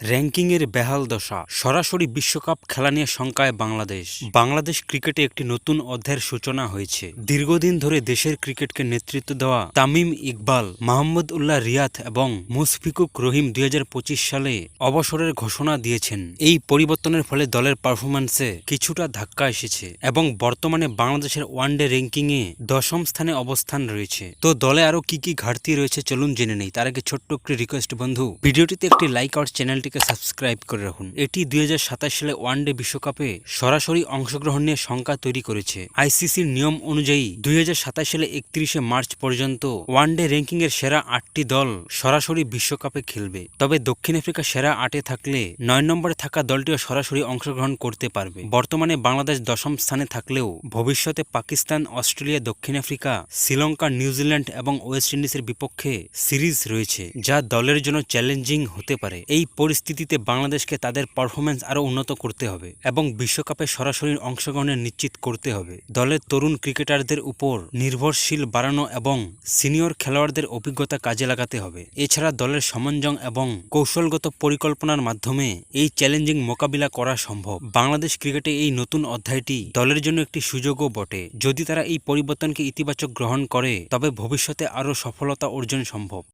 র্যাঙ্কিংয়ের বেহাল দশা, সরাসরি বিশ্বকাপ খেলা নিয়ে শঙ্কায় বাংলাদেশ। বাংলাদেশ ক্রিকেটে একটি নতুন অধ্যায়ের সূচনা হয়েছে। দীর্ঘদিন ধরে দেশের ক্রিকেটকে নেতৃত্ব দেওয়া তামিম ইকবাল, মাহমুদ উল্লাহ রিয়াদ এবং মুশফিকুক রহিম দুই হাজার পঁচিশ সালে অবসরের ঘোষণা দিয়েছেন। এই পরিবর্তনের ফলে দলের পারফরম্যান্সে কিছুটা ধাক্কা এসেছে এবং বর্তমানে বাংলাদেশের ওয়ানডে র্যাঙ্কিংয়ে দশম স্থানে অবস্থান রয়েছে। তো দলে আরও কি কি ঘাটতি রয়েছে চলুন জেনে নেই। তার আগে ছোট্ট একটি রিকোয়েস্ট বন্ধু, ভিডিওটিতে একটি লাইক আর চ্যানেলটিকে সাবস্ক্রাইব করে রাখুন। এটি দুই হাজার সাতাশ সালে ওয়ানডে বিশ্বকাপে সরাসরি অংশগ্রহণ নিয়ে শঙ্কা তৈরি করেছে। আইসিসির নিয়ম অনুযায়ী দুই হাজার সাতাশ সালে একত্রিশে মার্চ পর্যন্ত ওয়ানডে র্যাঙ্কিং এর সেরা আটটি দল সরাসরি বিশ্বকাপে খেলবে। তবে দক্ষিণ আফ্রিকা সেরা আটে থাকলে নয় নম্বরে থাকা দলটিও সরাসরি অংশগ্রহণ করতে পারবে। বর্তমানে বাংলাদেশ দশম স্থানে থাকলেও ভবিষ্যতে পাকিস্তান, অস্ট্রেলিয়া, দক্ষিণ আফ্রিকা, শ্রীলঙ্কা নিউজিল্যান্ড এবং ওয়েস্ট ইন্ডিজের বিপক্ষে সিরিজ রয়েছে, যা দলের জন্য চ্যালেঞ্জিং হতে পারে। এই পরিস্থিতিতে বাংলাদেশকে তাদের পারফরমেন্স আরও উন্নত করতে হবে এবং বিশ্বকাপে সরাসরি অংশগ্রহণের নিশ্চিত করতে হবে। দলের তরুণ ক্রিকেটারদের উপর নির্ভরশীল বাড়ানো এবং সিনিয়র খেলোয়াড়দের অভিজ্ঞতা কাজে লাগাতে হবে। এছাড়া দলের সমঞ্জং এবং কৌশলগত পরিকল্পনার মাধ্যমে এই চ্যালেঞ্জিং মোকাবিলা করা সম্ভব। বাংলাদেশ ক্রিকেটে এই নতুন অধ্যায়টি দলের জন্য একটি সুযোগও বটে। যদি তারা এই পরিবর্তনকে ইতিবাচক গ্রহণ করে, তবে ভবিষ্যতে আরও সফলতা অর্জন সম্ভব।